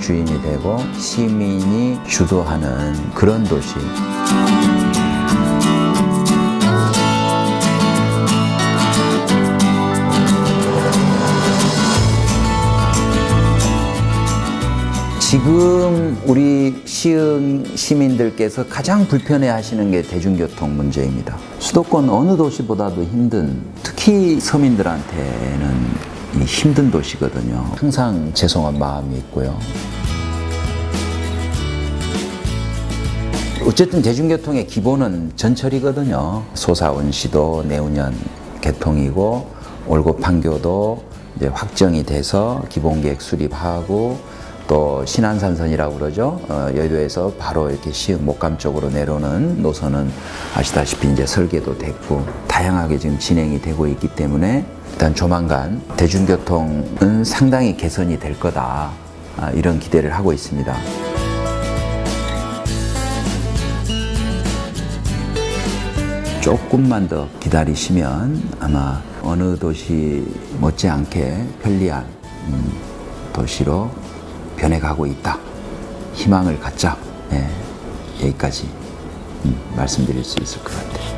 주인이 되고 시민이 주도하는 그런 도시. 지금 우리 시흥 시민들께서 가장 불편해 하시는 게 대중교통 문제입니다. 수도권 어느 도시보다도 힘든, 특히 서민들한테는 이 힘든 도시거든요. 항상 죄송한 마음이 있고요. 어쨌든 대중교통의 기본은 전철이거든요. 소사원 시도 내후년 개통이고 올고 판교도 이제 확정이 돼서 기본계획 수립하고 또 신안산선이라고 그러죠. 어, 여의도에서 바로 이렇게 시흥 목감 쪽으로 내려오는 노선은 아시다시피 이제 설계도 됐고 다양하게 지금 진행이 되고 있기 때문에 일단 조만간 대중교통은 상당히 개선이 될 거다. 아, 이런 기대를 하고 있습니다. 조금만 더 기다리시면 아마 어느 도시 못지않게 편리한 음, 도시로 변해가고 있다. 희망을 갖자. 예, 여기까지 음, 말씀드릴 수 있을 것 같아요.